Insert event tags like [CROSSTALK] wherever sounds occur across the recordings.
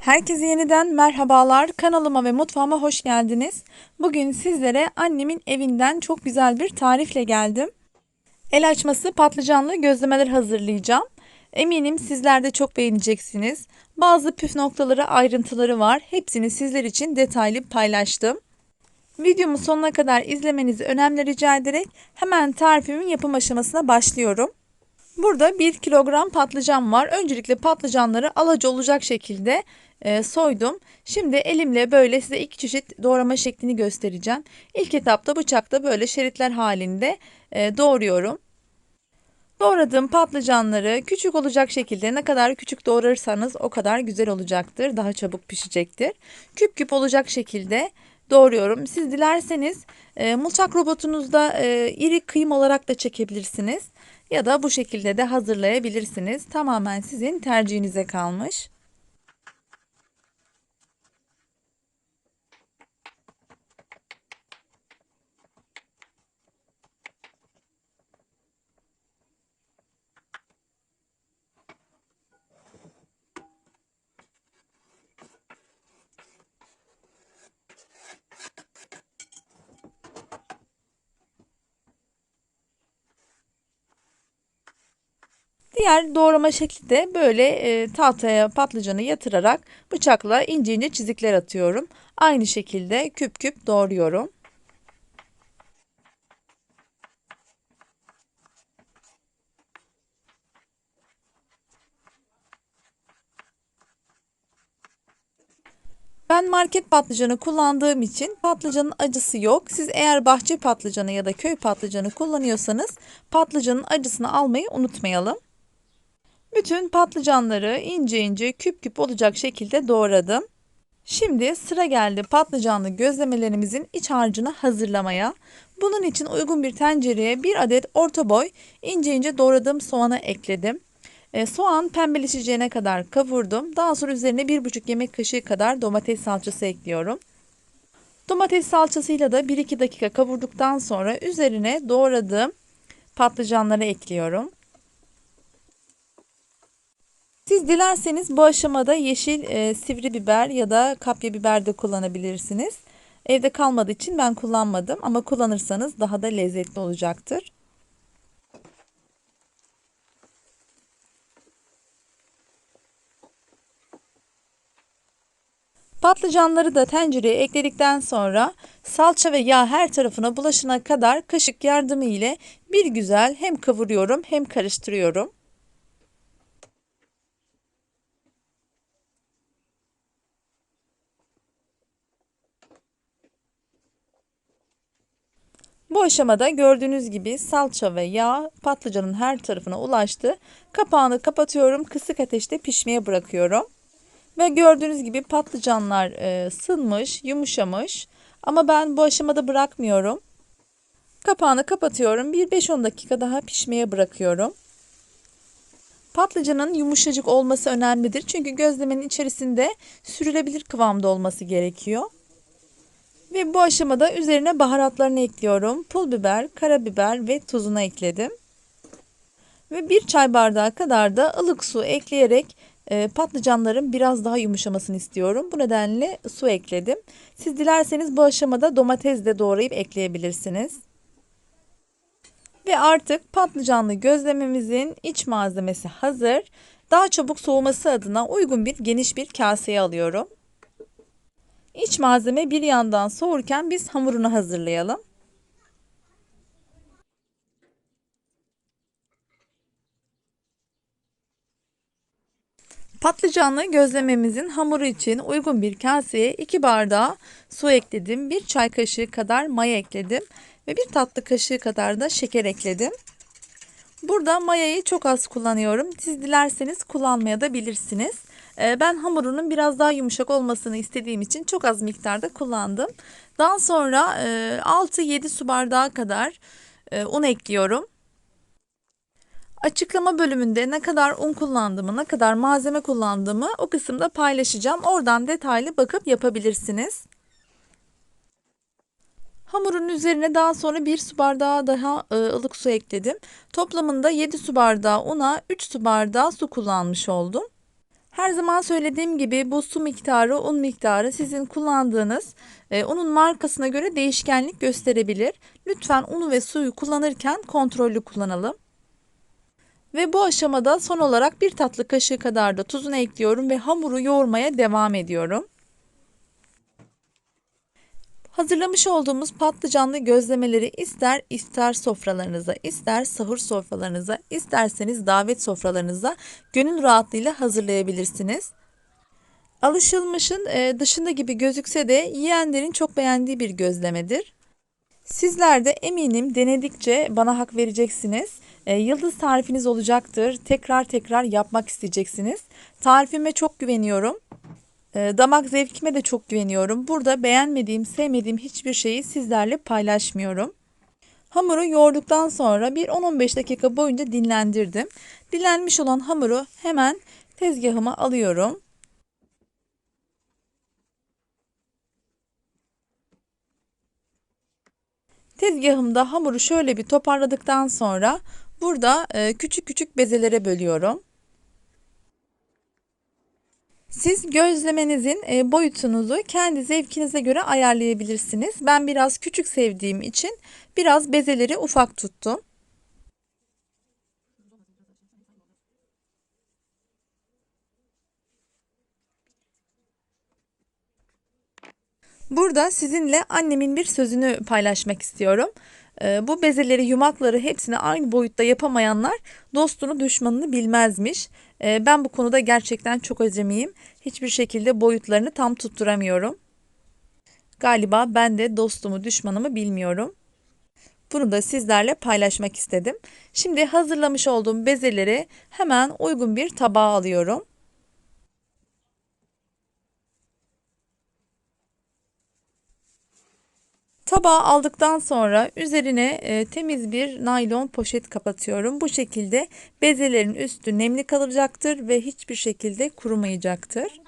Herkese yeniden merhabalar. Kanalıma ve mutfağıma hoş geldiniz. Bugün sizlere annemin evinden çok güzel bir tarifle geldim. El açması patlıcanlı gözlemeler hazırlayacağım. Eminim sizler de çok beğeneceksiniz. Bazı püf noktaları, ayrıntıları var. Hepsini sizler için detaylı paylaştım. Videomu sonuna kadar izlemenizi önemli rica ederek hemen tarifimin yapım aşamasına başlıyorum. Burada 1 kilogram patlıcan var. Öncelikle patlıcanları alaca olacak şekilde e, soydum. Şimdi elimle böyle size iki çeşit doğrama şeklini göstereceğim. İlk etapta bıçakta böyle şeritler halinde e, doğruyorum. Doğradığım patlıcanları küçük olacak şekilde ne kadar küçük doğrarsanız o kadar güzel olacaktır. Daha çabuk pişecektir. Küp küp olacak şekilde doğruyorum. Siz dilerseniz e, mutfak robotunuzda e, iri kıyım olarak da çekebilirsiniz. Ya da bu şekilde de hazırlayabilirsiniz. Tamamen sizin tercihinize kalmış. Diğer doğrama şekli de böyle e, tahtaya patlıcanı yatırarak bıçakla ince ince çizikler atıyorum. Aynı şekilde küp küp doğruyorum. Ben market patlıcanı kullandığım için patlıcanın acısı yok. Siz eğer bahçe patlıcanı ya da köy patlıcanı kullanıyorsanız patlıcanın acısını almayı unutmayalım. Bütün patlıcanları ince ince küp küp olacak şekilde doğradım. Şimdi sıra geldi patlıcanlı gözlemelerimizin iç harcını hazırlamaya. Bunun için uygun bir tencereye bir adet orta boy ince ince doğradığım soğanı ekledim. E, soğan pembeleşeceğine kadar kavurdum. Daha sonra üzerine 1,5 yemek kaşığı kadar domates salçası ekliyorum. Domates salçasıyla da 1-2 dakika kavurduktan sonra üzerine doğradığım patlıcanları ekliyorum. Siz dilerseniz bu aşamada yeşil e, sivri biber ya da kapya biber de kullanabilirsiniz. Evde kalmadığı için ben kullanmadım ama kullanırsanız daha da lezzetli olacaktır. Patlıcanları da tencereye ekledikten sonra salça ve yağ her tarafına bulaşana kadar kaşık yardımı ile bir güzel hem kavuruyorum hem karıştırıyorum. Bu aşamada gördüğünüz gibi salça ve yağ patlıcanın her tarafına ulaştı. Kapağını kapatıyorum. Kısık ateşte pişmeye bırakıyorum. Ve gördüğünüz gibi patlıcanlar e, sınmış, yumuşamış. Ama ben bu aşamada bırakmıyorum. Kapağını kapatıyorum. Bir 5-10 dakika daha pişmeye bırakıyorum. Patlıcanın yumuşacık olması önemlidir. Çünkü gözlemenin içerisinde sürülebilir kıvamda olması gerekiyor. Ve bu aşamada üzerine baharatlarını ekliyorum. Pul biber, karabiber ve tuzunu ekledim. Ve bir çay bardağı kadar da ılık su ekleyerek e, patlıcanların biraz daha yumuşamasını istiyorum. Bu nedenle su ekledim. Siz dilerseniz bu aşamada domates de doğrayıp ekleyebilirsiniz. Ve artık patlıcanlı gözlememizin iç malzemesi hazır. Daha çabuk soğuması adına uygun bir geniş bir kaseye alıyorum. İç malzeme bir yandan soğurken biz hamurunu hazırlayalım. Patlıcanlı gözlememizin hamuru için uygun bir kaseye 2 bardağı su ekledim. 1 çay kaşığı kadar maya ekledim ve 1 tatlı kaşığı kadar da şeker ekledim. Burada mayayı çok az kullanıyorum. Siz dilerseniz kullanmaya da bilirsiniz. Ee, ben hamurunun biraz daha yumuşak olmasını istediğim için çok az miktarda kullandım. Daha sonra 6-7 e, su bardağı kadar e, un ekliyorum. Açıklama bölümünde ne kadar un kullandığımı, ne kadar malzeme kullandığımı o kısımda paylaşacağım. Oradan detaylı bakıp yapabilirsiniz. Hamurun üzerine daha sonra 1 su bardağı daha e, ılık su ekledim. Toplamında 7 su bardağı una 3 su bardağı su kullanmış oldum. Her zaman söylediğim gibi bu su miktarı, un miktarı sizin kullandığınız e, unun markasına göre değişkenlik gösterebilir. Lütfen unu ve suyu kullanırken kontrollü kullanalım. Ve bu aşamada son olarak bir tatlı kaşığı kadar da tuzunu ekliyorum ve hamuru yoğurmaya devam ediyorum. Hazırlamış olduğumuz patlıcanlı gözlemeleri ister iftar sofralarınıza, ister sahur sofralarınıza, isterseniz davet sofralarınıza gönül rahatlığıyla hazırlayabilirsiniz. Alışılmışın e, dışında gibi gözükse de yiyenlerin çok beğendiği bir gözlemedir. Sizler de eminim denedikçe bana hak vereceksiniz. E, yıldız tarifiniz olacaktır. Tekrar tekrar yapmak isteyeceksiniz. Tarifime çok güveniyorum. E, damak zevkime de çok güveniyorum. Burada beğenmediğim, sevmediğim hiçbir şeyi sizlerle paylaşmıyorum. Hamuru yoğurduktan sonra bir 10-15 dakika boyunca dinlendirdim. Dinlenmiş olan hamuru hemen tezgahıma alıyorum. Tezgahımda hamuru şöyle bir toparladıktan sonra burada e, küçük küçük bezelere bölüyorum. Siz gözlemenizin e, boyutunuzu kendi zevkinize göre ayarlayabilirsiniz. Ben biraz küçük sevdiğim için biraz bezeleri ufak tuttum. Burada sizinle annemin bir sözünü paylaşmak istiyorum. Ee, bu bezeleri, yumakları hepsini aynı boyutta yapamayanlar dostunu düşmanını bilmezmiş. Ee, ben bu konuda gerçekten çok acemiyim. Hiçbir şekilde boyutlarını tam tutturamıyorum. Galiba ben de dostumu düşmanımı bilmiyorum. Bunu da sizlerle paylaşmak istedim. Şimdi hazırlamış olduğum bezeleri hemen uygun bir tabağa alıyorum. Tabağı aldıktan sonra üzerine e, temiz bir naylon poşet kapatıyorum. Bu şekilde bezelerin üstü nemli kalacaktır ve hiçbir şekilde kurumayacaktır.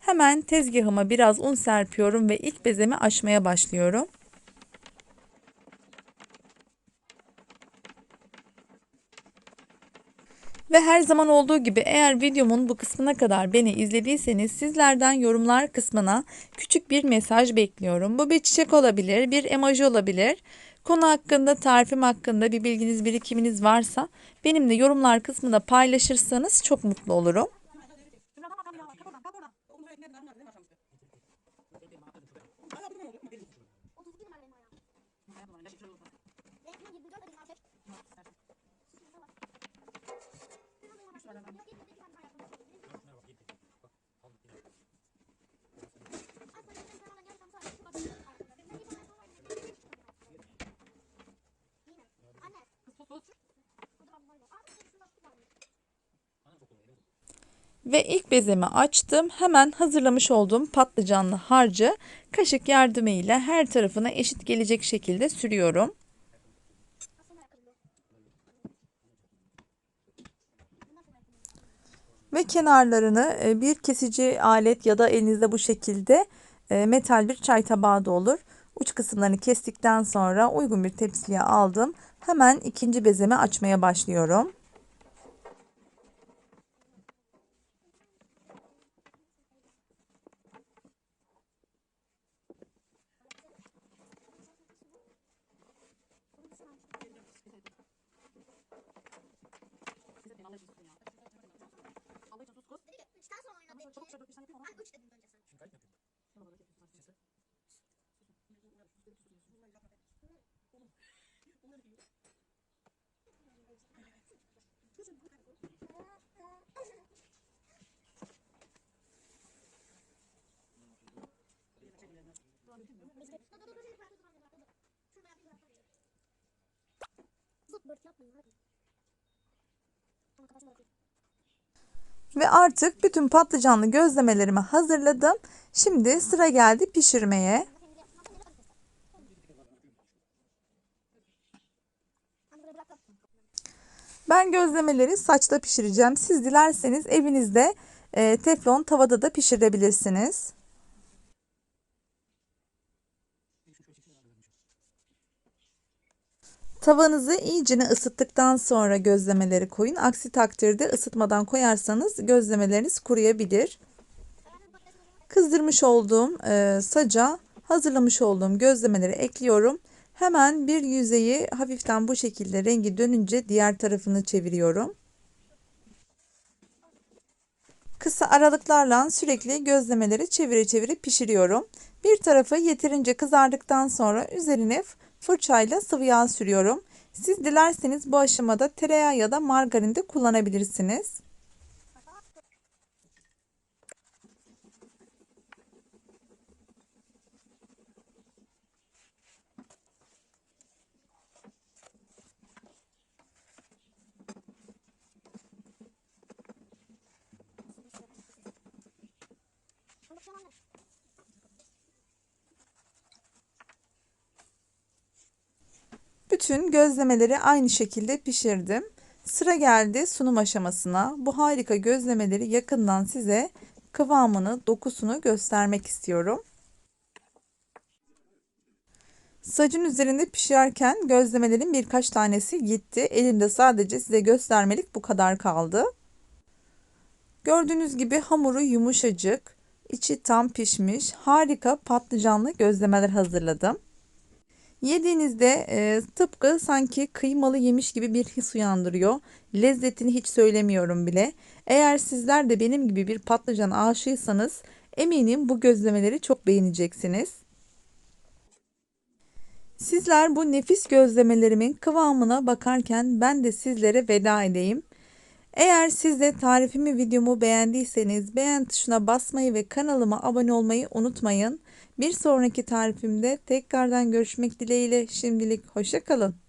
Hemen tezgahıma biraz un serpiyorum ve ilk bezemi açmaya başlıyorum. Ve her zaman olduğu gibi eğer videomun bu kısmına kadar beni izlediyseniz sizlerden yorumlar kısmına küçük bir mesaj bekliyorum. Bu bir çiçek olabilir, bir emoji olabilir. Konu hakkında, tarifim hakkında bir bilginiz, birikiminiz varsa benimle yorumlar kısmında paylaşırsanız çok mutlu olurum. [LAUGHS] Ve ilk bezemi açtım. Hemen hazırlamış olduğum patlıcanlı harcı kaşık yardımıyla her tarafına eşit gelecek şekilde sürüyorum. Ve kenarlarını e, bir kesici alet ya da elinizde bu şekilde e, metal bir çay tabağı da olur. Uç kısımlarını kestikten sonra uygun bir tepsiye aldım. Hemen ikinci bezemi açmaya başlıyorum. Ve artık bütün patlıcanlı gözlemelerimi hazırladım. Şimdi sıra geldi pişirmeye. Ben gözlemeleri saçta pişireceğim. Siz dilerseniz evinizde e, teflon tavada da pişirebilirsiniz. Tavanızı iyicene ısıttıktan sonra gözlemeleri koyun. Aksi takdirde ısıtmadan koyarsanız gözlemeleriniz kuruyabilir. Kızdırmış olduğum e, saca hazırlamış olduğum gözlemeleri ekliyorum. Hemen bir yüzeyi hafiften bu şekilde rengi dönünce diğer tarafını çeviriyorum. Kısa aralıklarla sürekli gözlemeleri çevire çevire pişiriyorum. Bir tarafı yeterince kızardıktan sonra üzerine fırçayla sıvı yağ sürüyorum. Siz dilerseniz bu aşamada tereyağı ya da margarin de kullanabilirsiniz. Bütün gözlemeleri aynı şekilde pişirdim. Sıra geldi sunum aşamasına. Bu harika gözlemeleri yakından size kıvamını, dokusunu göstermek istiyorum. Sacın üzerinde pişerken gözlemelerin birkaç tanesi gitti. Elimde sadece size göstermelik bu kadar kaldı. Gördüğünüz gibi hamuru yumuşacık, içi tam pişmiş, harika patlıcanlı gözlemeler hazırladım. Yediğinizde e, tıpkı sanki kıymalı yemiş gibi bir his uyandırıyor. Lezzetini hiç söylemiyorum bile. Eğer sizler de benim gibi bir patlıcan aşığıysanız eminim bu gözlemeleri çok beğeneceksiniz. Sizler bu nefis gözlemelerimin kıvamına bakarken ben de sizlere veda edeyim. Eğer siz de tarifimi videomu beğendiyseniz beğen tuşuna basmayı ve kanalıma abone olmayı unutmayın. Bir sonraki tarifimde tekrardan görüşmek dileğiyle şimdilik hoşçakalın.